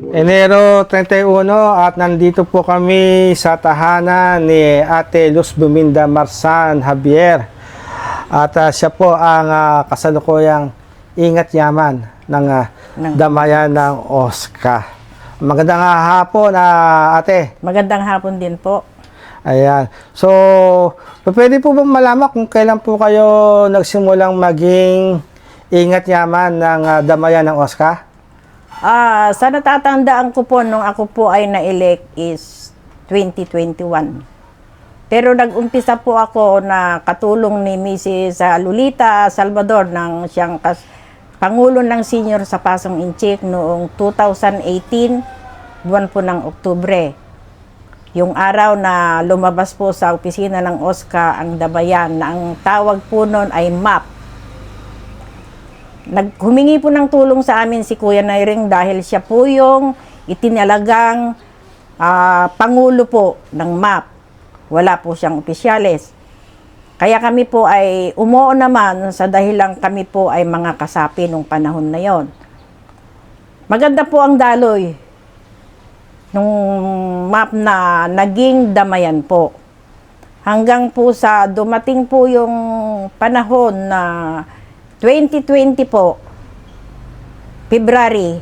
Enero 31 at nandito po kami sa tahanan ni Ate Luz Buminda Marsan Javier. At ah, siya po ang ah, kasalukuyang ingat yaman ng Ng- damayan ng Oscar. Magandang hapon, ah, ate. Magandang hapon din po. Ayan. So, pwede po ba malaman kung kailan po kayo nagsimulang maging ingat yaman ng ah, damayan ng Oscar? Ah, sa natatandaan ko po nung ako po ay na-elect is 2021. Pero nag-umpisa po ako na katulong ni Mrs. Lolita Salvador ng siyang kas- Pangulo ng Senior sa Pasong Inchik noong 2018, buwan po ng Oktubre. Yung araw na lumabas po sa opisina ng OSCA ang Dabayan na ang tawag po noon ay MAP, Naghumingi po ng tulong sa amin si Kuya Nairing dahil siya po yung itinalagang ah, pangulo po ng MAP. Wala po siyang opisyales. Kaya kami po ay umuo naman sa dahilang kami po ay mga kasapi nung panahon na yon. Maganda po ang daloy nung map na naging damayan po. Hanggang po sa dumating po yung panahon na 2020 po, February,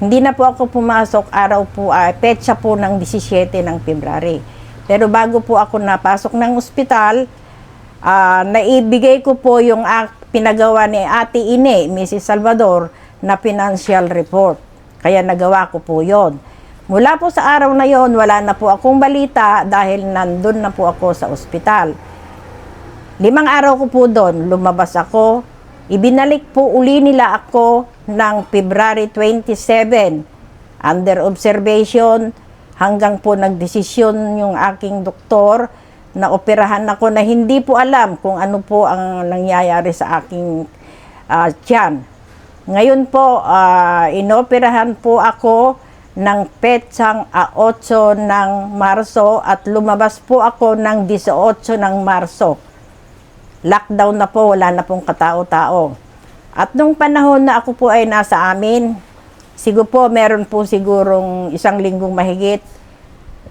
hindi na po ako pumasok araw po, ay petsa po ng 17 ng February. Pero bago po ako napasok ng ospital, ah, naibigay ko po yung ak- pinagawa ni Ate Ine, Mrs. Salvador, na financial report. Kaya nagawa ko po yon. Mula po sa araw na yon, wala na po akong balita dahil nandun na po ako sa ospital. Limang araw ko po doon, lumabas ako. Ibinalik po uli nila ako ng February 27 under observation hanggang po nagdesisyon yung aking doktor na operahan ako na hindi po alam kung ano po ang nangyayari sa aking ah, tiyan. Ngayon po, ah, inoperahan po ako ng petsang ah, 8 ng Marso at lumabas po ako ng 18 ng Marso lockdown na po, wala na pong katao-tao. At nung panahon na ako po ay nasa amin, siguro po meron po sigurong isang linggong mahigit,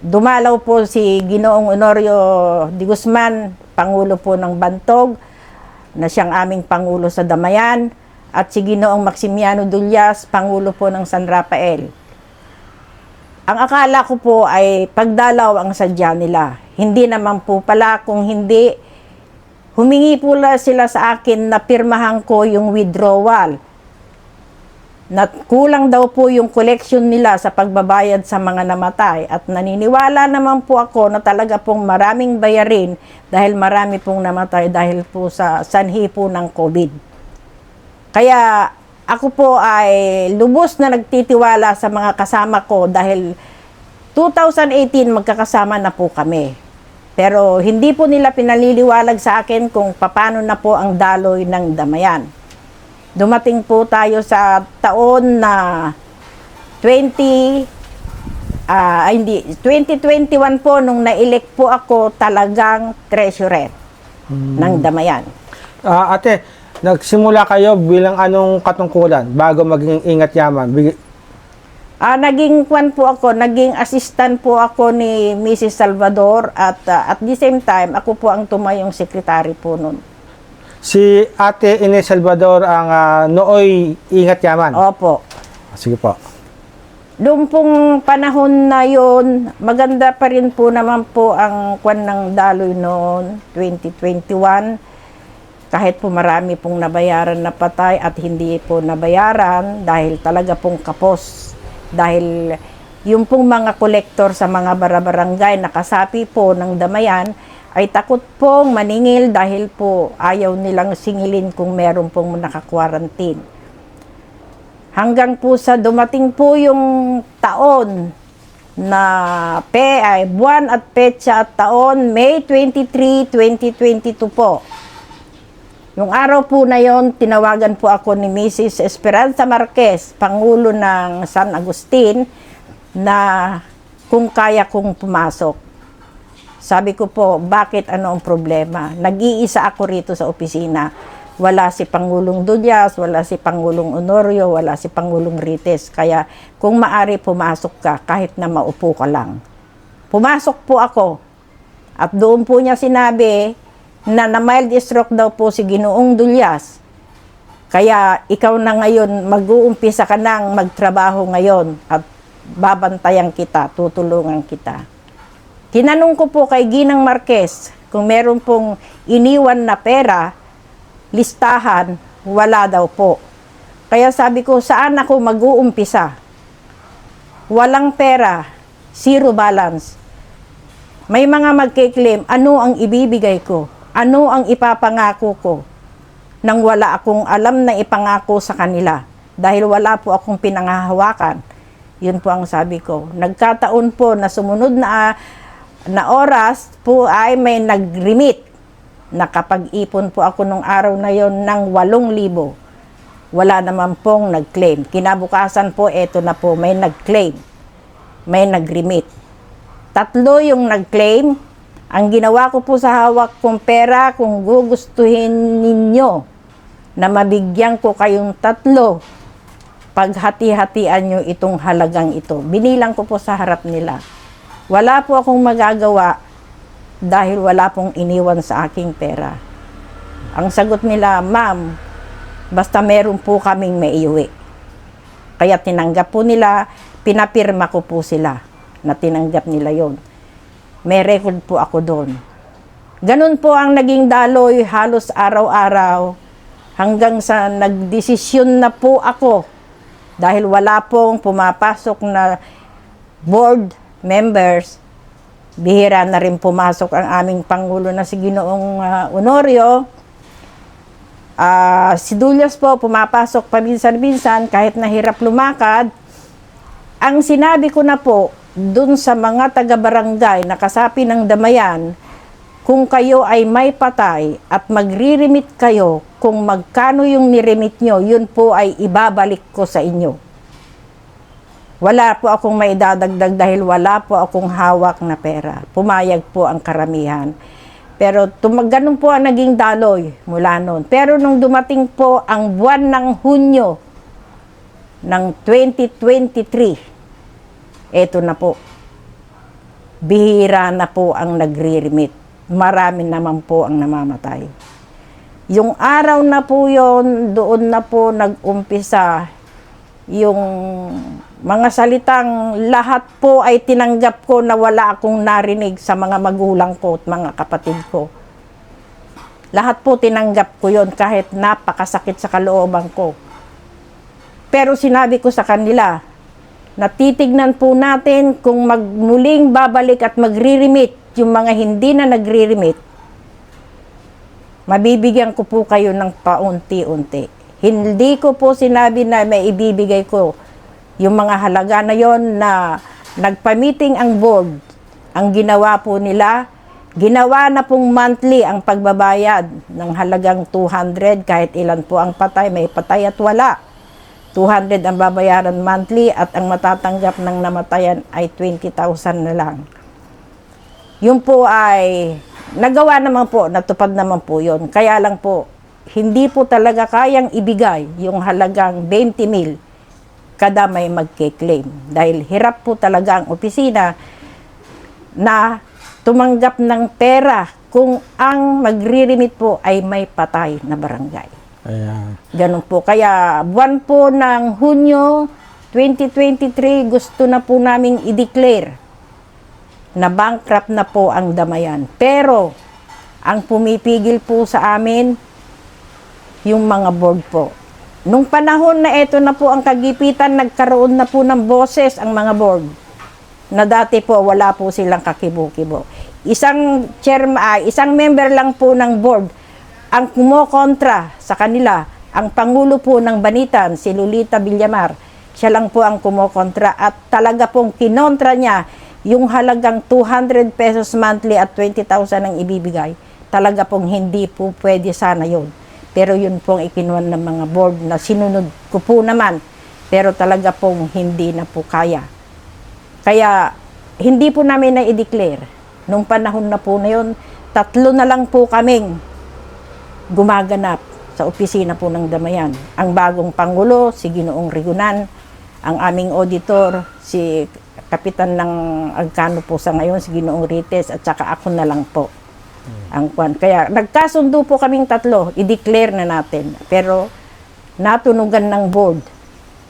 dumalaw po si Ginoong Honorio de Guzman, Pangulo po ng Bantog, na siyang aming Pangulo sa Damayan, at si Ginoong Maximiano Dullas, Pangulo po ng San Rafael. Ang akala ko po ay pagdalaw ang sadya nila. Hindi naman po pala kung hindi humingi pula sila sa akin na pirmahan ko yung withdrawal. Na kulang daw po yung collection nila sa pagbabayad sa mga namatay at naniniwala naman po ako na talaga pong maraming bayarin dahil marami pong namatay dahil po sa sanhi po ng COVID. Kaya ako po ay lubos na nagtitiwala sa mga kasama ko dahil 2018 magkakasama na po kami. Pero hindi po nila pinaliliwalag sa akin kung paano na po ang daloy ng damayan. Dumating po tayo sa taon na 20 ah hindi 2021 po nung na-elect po ako talagang treasurer ng damayan. Ah, ate, nagsimula kayo bilang anong katungkulan bago maging ingat yaman? Ah, naging kwan po ako, naging assistant po ako ni Mrs. Salvador at ah, at the same time ako po ang tumayong secretary po noon. si Ate Ines Salvador ang ah, nooy ingat yaman. Opo. Sige po. Doon pong panahon na yon, maganda pa rin po naman po ang kwan ng daloy noon, 2021. Kahit po marami pong nabayaran na patay at hindi po nabayaran dahil talaga pong kapos. Dahil yung pong mga kolektor sa mga barabarangay na kasapi po ng damayan ay takot pong maningil dahil po ayaw nilang singilin kung meron pong nakakwarantin. Hanggang po sa dumating po yung taon na pe ay buwan at petsa at taon May 23, 2022 po. Yung araw po na yon, tinawagan po ako ni Mrs. Esperanza Marquez, Pangulo ng San Agustin, na kung kaya kong pumasok. Sabi ko po, bakit ano ang problema? Nag-iisa ako rito sa opisina. Wala si Pangulong Dudyas, wala si Pangulong Honorio, wala si Pangulong Rites. Kaya kung maari pumasok ka kahit na maupo ka lang. Pumasok po ako. At doon po niya sinabi na na mild stroke daw po si Ginoong Dulyas. Kaya ikaw na ngayon, mag-uumpisa ka nang magtrabaho ngayon at babantayan kita, tutulungan kita. Tinanong ko po kay Ginang Marquez kung meron pong iniwan na pera, listahan, wala daw po. Kaya sabi ko, saan ako mag-uumpisa? Walang pera, zero balance. May mga magkiklaim, ano ang ibibigay ko? Ano ang ipapangako ko? Nang wala akong alam na ipangako sa kanila. Dahil wala po akong pinangahawakan. Yun po ang sabi ko. Nagkataon po na sumunod na, na oras po ay may nag-remit. Nakapag-ipon po ako nung araw na yon ng 8,000. Wala naman pong nag-claim. Kinabukasan po, eto na po, may nag-claim. May nag-remit. Tatlo yung nag-claim. Ang ginawa ko po sa hawak kong pera, kung gugustuhin ninyo na mabigyan ko kayong tatlo, paghati-hatian nyo itong halagang ito. Binilang ko po sa harap nila. Wala po akong magagawa dahil wala pong iniwan sa aking pera. Ang sagot nila, ma'am, basta meron po kaming maiuwi. Kaya tinanggap po nila, pinapirma ko po sila na tinanggap nila yon. May record po ako doon. Ganun po ang naging daloy halos araw-araw hanggang sa nagdesisyon na po ako dahil wala pong pumapasok na board members bihira na rin pumasok ang aming Pangulo na si Ginoong ah, Honorio. Ah, si Dullas po pumapasok paminsan-minsan kahit nahirap lumakad. Ang sinabi ko na po dun sa mga taga-barangay na kasapi ng damayan, kung kayo ay may patay at magre-remit kayo, kung magkano yung niremit nyo, yun po ay ibabalik ko sa inyo. Wala po akong maidadagdag dahil wala po akong hawak na pera. Pumayag po ang karamihan. Pero tumag ganun po ang naging daloy mula noon. Pero nung dumating po ang buwan ng Hunyo ng 2023, eto na po. Bihira na po ang nagre-remit. Marami naman po ang namamatay. Yung araw na po yon, doon na po nag-umpisa yung mga salitang lahat po ay tinanggap ko na wala akong narinig sa mga magulang ko at mga kapatid ko. Lahat po tinanggap ko yon kahit napakasakit sa kalooban ko. Pero sinabi ko sa kanila, na titignan po natin kung magmuling babalik at magre-remit yung mga hindi na nagre-remit, mabibigyan ko po kayo ng paunti-unti. Hindi ko po sinabi na may ibibigay ko yung mga halaga na yon na nagpa-meeting ang board. Ang ginawa po nila, ginawa na pong monthly ang pagbabayad ng halagang 200 kahit ilan po ang patay, may patay at wala. 200 ang babayaran monthly at ang matatanggap ng namatayan ay 20,000 na lang. Yun po ay nagawa naman po, natupad naman po yun. Kaya lang po, hindi po talaga kayang ibigay yung halagang 20 mil kada may magke-claim. Dahil hirap po talaga ang opisina na tumanggap ng pera kung ang magre-remit po ay may patay na barangay. Ayan. Ganun po. Kaya buwan po ng Hunyo 2023, gusto na po naming i-declare na bankrupt na po ang damayan. Pero, ang pumipigil po sa amin, yung mga board po. Nung panahon na ito na po ang kagipitan, nagkaroon na po ng boses ang mga board. Na dati po, wala po silang kakibo-kibo. Isang chairman, ah, isang member lang po ng board ang kumokontra sa kanila, ang Pangulo po ng Banitan, si Lolita Villamar, siya lang po ang kumokontra at talaga pong kinontra niya yung halagang 200 pesos monthly at 20,000 ang ibibigay. Talaga pong hindi po pwede sana yun. Pero yun pong ikinuan ng mga board na sinunod ko po naman. Pero talaga pong hindi na po kaya. Kaya hindi po namin na i-declare. Nung panahon na po na yun, tatlo na lang po kaming gumaganap sa opisina po ng Damayan. Ang bagong Pangulo, si Ginoong Rigunan, ang aming auditor, si Kapitan ng Agkano po sa ngayon, si Ginoong Rites, at saka ako na lang po. Ang kwan. Kaya nagkasundo po kaming tatlo, i-declare na natin. Pero natunugan ng board,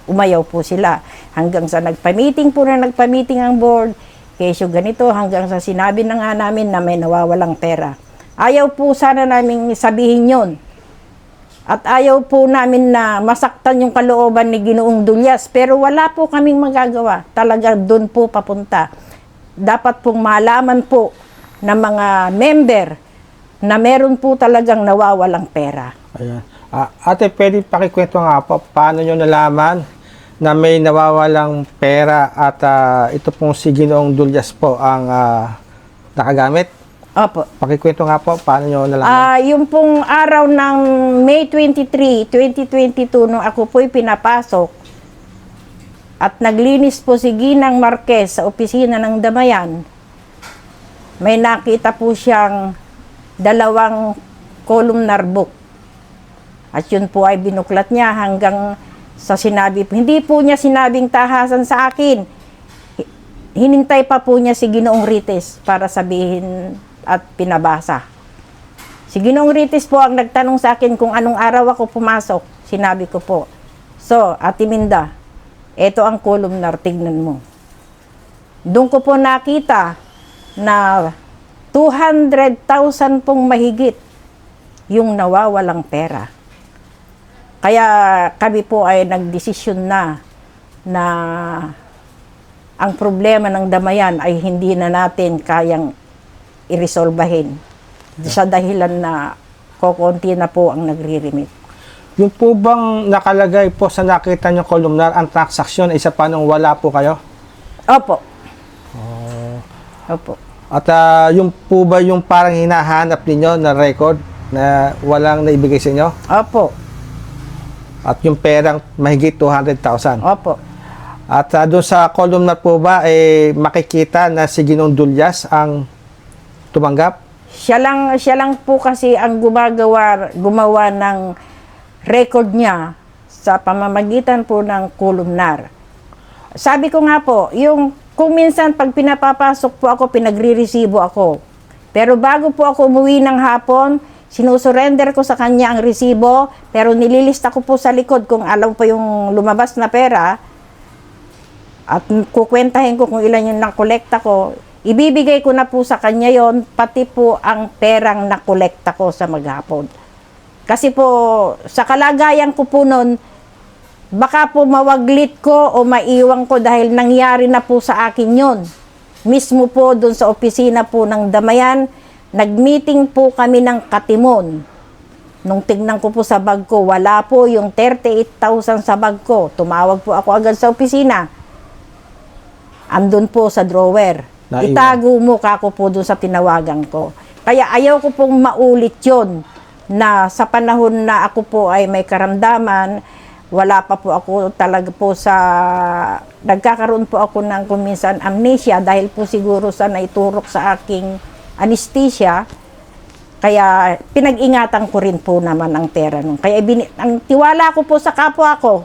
umayaw po sila. Hanggang sa nagpa-meeting po na nagpa-meeting ang board, kesyo ganito, hanggang sa sinabi na nga namin na may nawawalang pera. Ayaw po sana namin sabihin yon. At ayaw po namin na masaktan yung kalooban ni Ginoong Dulyas. Pero wala po kaming magagawa. Talaga doon po papunta. Dapat pong malaman po ng mga member na meron po talagang nawawalang pera. Ayan. Ah, ate, pwede pakikwento nga po, paano nyo nalaman na may nawawalang pera at ah, ito pong si Ginoong Dulyas po ang ah, nakagamit? Opo. Pakikwento nga po, paano nyo nalaman? Ah, yung pong araw ng May 23, 2022 nung ako po'y pinapasok at naglinis po si Ginang Marquez sa opisina ng Damayan, may nakita po siyang dalawang columnar book. At yun po ay binuklat niya hanggang sa sinabi po. Hindi po niya sinabing tahasan sa akin. Hi- Hinintay pa po niya si Ginoong Rites para sabihin at pinabasa. Si Ginoong Rites po ang nagtanong sa akin kung anong araw ako pumasok. Sinabi ko po, So, Ate Minda, ito ang columnar, tignan mo. Doon ko po nakita na 200,000 pong mahigit yung nawawalang pera. Kaya kami po ay nagdesisyon na na ang problema ng damayan ay hindi na natin kayang iresolbahin sa dahilan na kokonti na po ang nagre-remit. Yung po bang nakalagay po sa nakita nyo columnar, ang transaksyon, isa pa nung wala po kayo? Opo. Opo. At ah, yung po ba yung parang hinahanap ninyo na record na walang naibigay sa inyo? Opo. At yung perang mahigit 200,000. Opo. At uh, doon sa columnar po ba, eh, makikita na si Ginong Dulyas ang tumanggap? Siya lang, siya lang po kasi ang gumagawa, gumawa ng record niya sa pamamagitan po ng columnar. Sabi ko nga po, yung kung minsan pag pinapapasok po ako, pinagre-resibo ako. Pero bago po ako umuwi ng hapon, sinusurrender ko sa kanya ang resibo, pero nililista ko po sa likod kung alam pa yung lumabas na pera, at kukwentahin ko kung ilan yung nakolekta ko, ibibigay ko na po sa kanya yon pati po ang perang nakolekta ko sa maghapon. Kasi po, sa kalagayan ko po nun, baka po mawaglit ko o maiwang ko dahil nangyari na po sa akin yon. Mismo po dun sa opisina po ng Damayan, nag-meeting po kami ng Katimon. Nung tignan ko po sa bag ko, wala po yung 38,000 sa bag ko. Tumawag po ako agad sa opisina andun po sa drawer. Naiwan. Itago mo kako po doon sa tinawagan ko. Kaya ayaw ko pong maulit yon na sa panahon na ako po ay may karamdaman, wala pa po ako talaga po sa, nagkakaroon po ako ng kuminsan amnesia dahil po siguro sa naiturok sa aking anesthesia, kaya pinag-ingatan ko rin po naman ang pera nun. Kaya ibini- ang tiwala ko po sa kapwa ko,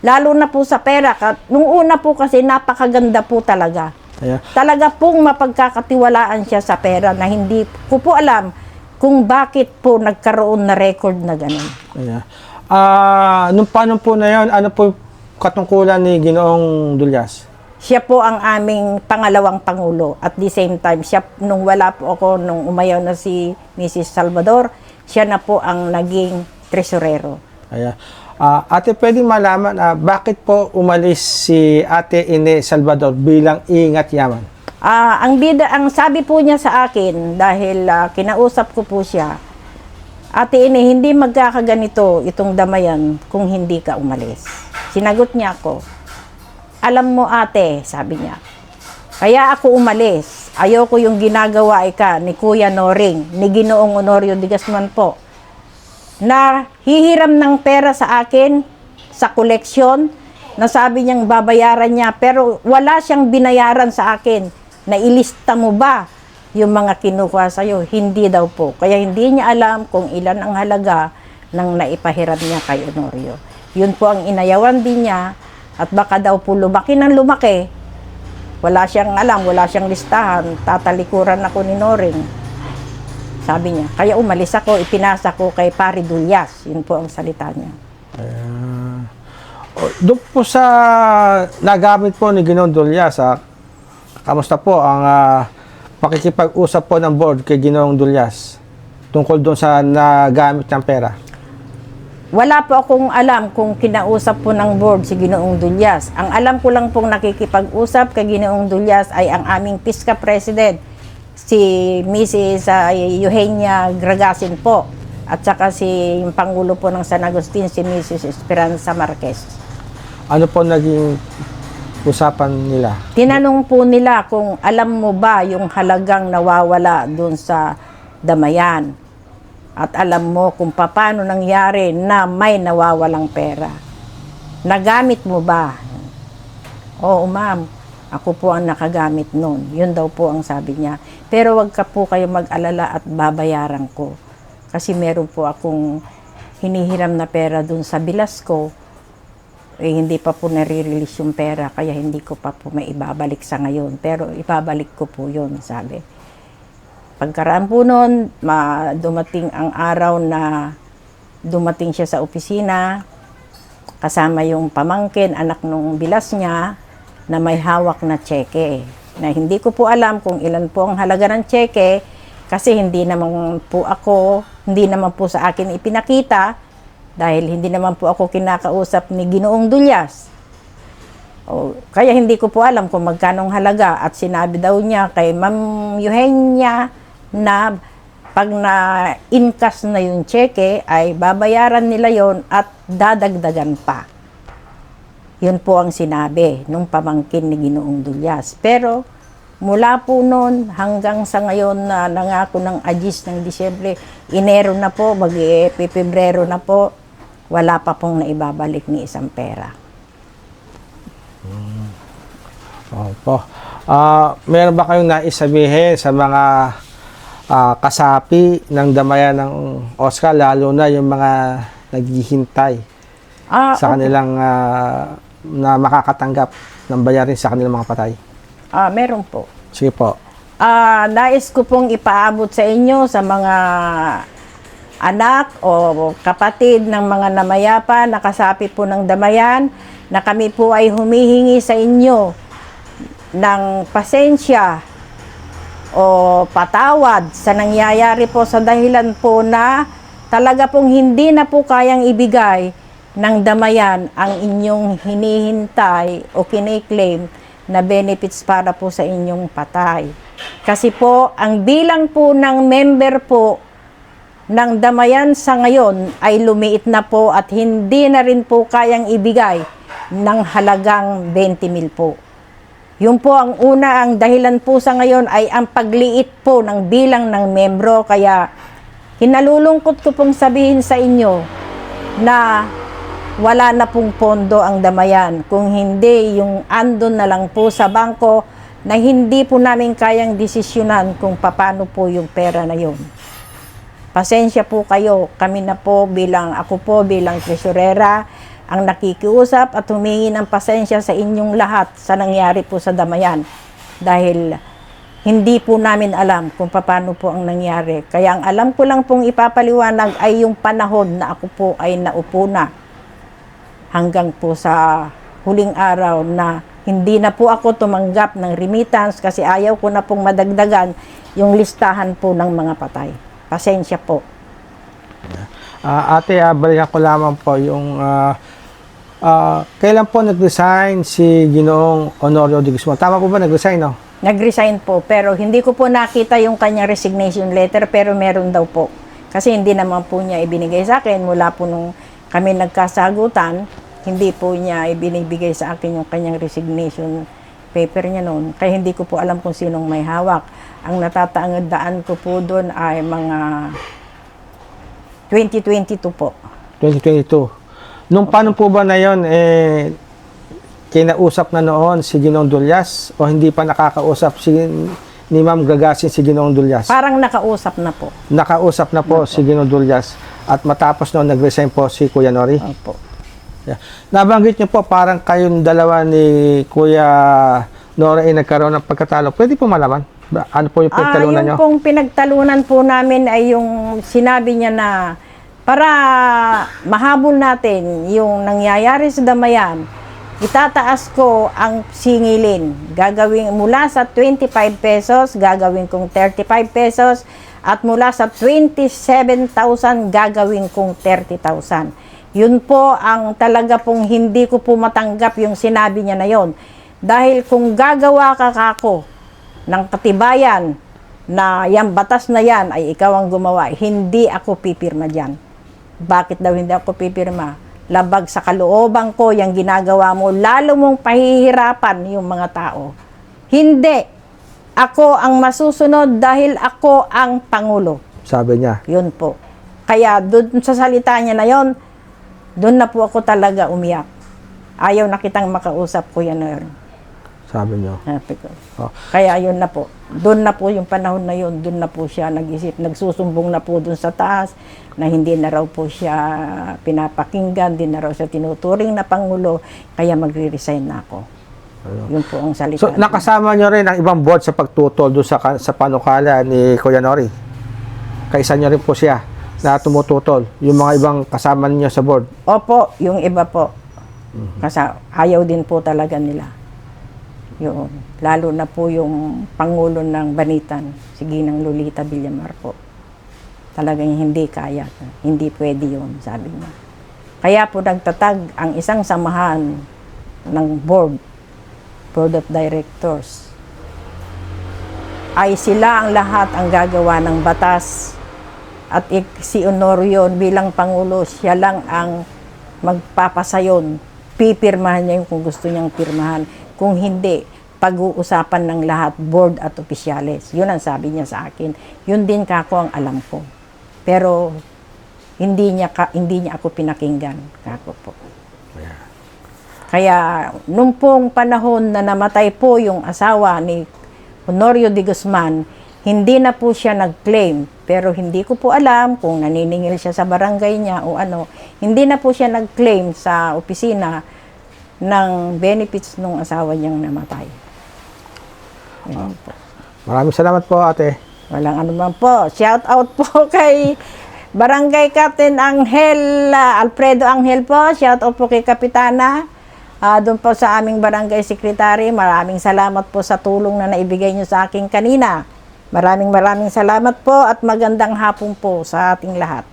lalo na po sa pera. Nung una po kasi napakaganda po talaga. Ayan. Talaga pong mapagkakatiwalaan siya sa pera na hindi ko po alam kung bakit po nagkaroon na record na ganun. Ayan. Ah, nung paano po na yon, ano po katungkulan ni Ginoong Dulyas? Siya po ang aming pangalawang pangulo. At the same time, siya, nung wala po ako, nung umayaw na si Mrs. Salvador, siya na po ang naging tresorero. Ayan. Ah, ate, pwedeng malaman ah, bakit po umalis si Ate Ine Salvador bilang ingat yaman? Ah, ang bida ang sabi po niya sa akin dahil ah, kinausap ko po siya. Ate ini hindi magkakaganito itong damayan kung hindi ka umalis. Sinagot niya ako. Alam mo ate, sabi niya. Kaya ako umalis. Ayoko yung ginagawa ika ni Kuya Noring, ni Ginoong Honorio de Gasman po. Na hihiram ng pera sa akin sa koleksyon na sabi niyang babayaran niya pero wala siyang binayaran sa akin na ilista mo ba yung mga kinukuha sa'yo? Hindi daw po. Kaya hindi niya alam kung ilan ang halaga. nang naipahiram niya kay Honorio. Yun po ang inayawan din niya at baka daw po lumaki ng lumaki. Wala siyang alam, wala siyang listahan, tatalikuran ako ni Noring. Sabi niya, kaya umalis ako, ipinasa ko kay Pari Dulyas. Yun po ang salita niya. Ayan. O, Doon po sa nagamit po ni Ginoong Dulyas, ah, kamusta po ang ah, pakikipag-usap po ng board kay Ginoong Dulyas tungkol doon sa nagamit niyang pera? Wala po akong alam kung kinausap po ng board si Ginoong Dulyas. Ang alam ko lang pong nakikipag-usap kay Ginoong Dulyas ay ang aming PISCA President, si Mrs. ah, Eugenia Gragasin po. At saka si yung Pangulo po ng San Agustin, si Mrs. Esperanza Marquez. Ano po naging usapan nila? Tinanong po nila kung alam mo ba yung halagang nawawala doon sa damayan. At alam mo kung paano nangyari na may nawawalang pera. Nagamit mo ba? Oo, ma'am. Ako po ang nakagamit noon. Yun daw po ang sabi niya. Pero wag ka po kayo mag-alala at babayaran ko. Kasi meron po akong hinihiram na pera dun sa bilas ko eh, hindi pa po nare-release yung pera, kaya hindi ko pa po may ibabalik sa ngayon. Pero ibabalik ko po yun, sabi. Pagkaraan po ma- dumating ang araw na dumating siya sa opisina, kasama yung pamangkin, anak nung bilas niya, na may hawak na tseke. Na hindi ko po alam kung ilan po ang halaga ng tseke, kasi hindi naman po ako, hindi naman po sa akin ipinakita, dahil hindi naman po ako kinakausap ni Ginoong Dulyas. O, kaya hindi ko po alam kung magkanong halaga at sinabi daw niya kay Ma'am Eugenia na pag na inkas na yung cheque ay babayaran nila yon at dadagdagan pa. Yun po ang sinabi nung pamangkin ni Ginoong Dulyas. Pero mula po noon hanggang sa ngayon na nangako ng Agis ng Disyembre, Enero na po, mag-Pebrero na po, wala pa pong naibabalik ni isang pera. Opo. Ah, meron ba kayong naisabihin sa mga ah, kasapi ng damayan ng Oscar, lalo na yung mga naghihintay Ah, sa kanilang ah, na makakatanggap ng bayarin sa kanilang mga patay? ah, meron po. Sige po. Ah, nais ko pong ipaabot sa inyo sa mga anak o kapatid ng mga namayapa, nakasapi po ng damayan, na kami po ay humihingi sa inyo ng pasensya o patawad sa nangyayari po sa dahilan po na talaga pong hindi na po kayang ibigay ng damayan ang inyong hinihintay o kiniklaim na benefits para po sa inyong patay. Kasi po, ang bilang po ng member po ng damayan sa ngayon ay lumiit na po at hindi na rin po kayang ibigay ng halagang 20 mil po. Yun po ang una, ang dahilan po sa ngayon ay ang pagliit po ng bilang ng membro. Kaya hinalulungkot ko pong sabihin sa inyo na wala na pong pondo ang damayan. Kung hindi, yung andon na lang po sa bangko na hindi po namin kayang desisyonan kung paano po yung pera na yun. Pasensya po kayo, kami na po bilang, ako po bilang tresurera, ang nakikiusap at humingi ng pasensya sa inyong lahat sa nangyari po sa Damayan. Dahil hindi po namin alam kung paano po ang nangyari. Kaya ang alam ko lang pong ipapaliwanag ay yung panahon na ako po ay naupo na hanggang po sa huling araw na hindi na po ako tumanggap ng remittance kasi ayaw ko na pong madagdagan yung listahan po ng mga patay. Pasensya po. Ah, ate, ah, balikan ko lamang po yung ah, ah, kailan po nag-resign si Ginoong Honorio de Guzman? Tama po ba nag-resign, no? Nag-resign po, pero hindi ko po nakita yung kanyang resignation letter, pero meron daw po. Kasi hindi naman po niya ibinigay sa akin mula po nung kami nagkasagutan, hindi po niya ibinibigay sa akin yung kanyang resignation paper niya noon. Kaya hindi ko po alam kung sinong may hawak. Ang natatandaan ko po doon ay mga 2022 po. 2022. Nung paano po ba na yon eh, kinausap na noon si Ginoong Dulyas o hindi pa nakakausap si ni Ma'am Gagasin si Ginoong Dulyas? Parang nakausap na po. Nakausap na po si Ginoong Dulyas. At matapos noon, nag-resign po si Kuya Nori. Opo. Yeah. Nabanggit niyo po parang kayong dalawa ni Kuya Nori ay nagkaroon ng pagkatalo. Pwede po malaman? Ano po yung Ah, pagtalunan yung niyo? pong pinagtalunan po namin ay yung sinabi niya na para mahabol natin yung nangyayari sa damayan, itataas ko ang singilin. Gagawin mula sa 25 pesos, gagawin kong 35 pesos at mula sa 27,000 gagawin kong 30,000. Yun po ang talaga pong hindi ko po matanggap yung sinabi niya na yon. Dahil kung gagawa ka kako ng katibayan na yan batas na yan ay ikaw ang gumawa, hindi ako pipirma dyan. Bakit daw hindi ako pipirma? Labag sa kalooban ko yung ginagawa mo, lalo mong pahihirapan yung mga tao. Hindi. Ako ang masusunod dahil ako ang Pangulo. Sabi niya. Yun po. Kaya doon sa salita niya na yon, doon na po ako talaga umiyak. Ayaw na kitang makausap, Kuya Noel. Sabi niyo. Sabi ko. Oh. Kaya yun na po. Doon na po yung panahon na yun, doon na po siya nag-isip, nagsusumbong na po doon sa taas na hindi na raw po siya pinapakinggan, hindi na raw siya tinuturing na Pangulo, kaya magre-resign na ako. Yun po ang salita. So, nakasama niyo rin ang ibang board sa pagtutol doon sa, sa panukala ni Kuya Nori. Kaisa niyo rin po siya na tumututol. Yung mga ibang kasama niyo sa board. Opo, yung iba po. Kasi ayaw din po talaga nila. Yun. Lalo na po yung Pangulo ng Banitan, si Ginang Lolita Villamar po. Talagang hindi kaya. Hindi pwede yun, sabi niya. Kaya po nagtatag ang isang samahan ng board, board of directors. Ay sila ang lahat ang gagawa ng batas at ik- si Honorio bilang Pangulo, siya lang ang magpapasayon. Pipirmahan niya yung kung gusto niyang pirmahan. Kung hindi, pag-uusapan ng lahat, board at opisyales. Yun ang sabi niya sa akin. Yun din kako ang alam ko. Pero hindi niya ka, hindi niya ako pinakinggan kako po. Kaya nung pong panahon na namatay po yung asawa ni Honorio de Guzman, hindi na po siya nag-claim. Pero hindi ko po alam kung naniningil siya sa barangay niya o ano. Hindi na po siya nag-claim sa opisina ng benefits nung asawa niyang namatay. Yun po. Maraming salamat po ate. Walang anuman po. Shout out po kay Barangay Captain Angel, ah, Alfredo Angel po. Shout out po kay Kapitana. Ah, doon po sa aming barangay secretary, maraming salamat po sa tulong na naibigay niyo sa akin kanina. Maraming maraming salamat po at magandang hapon po sa ating lahat.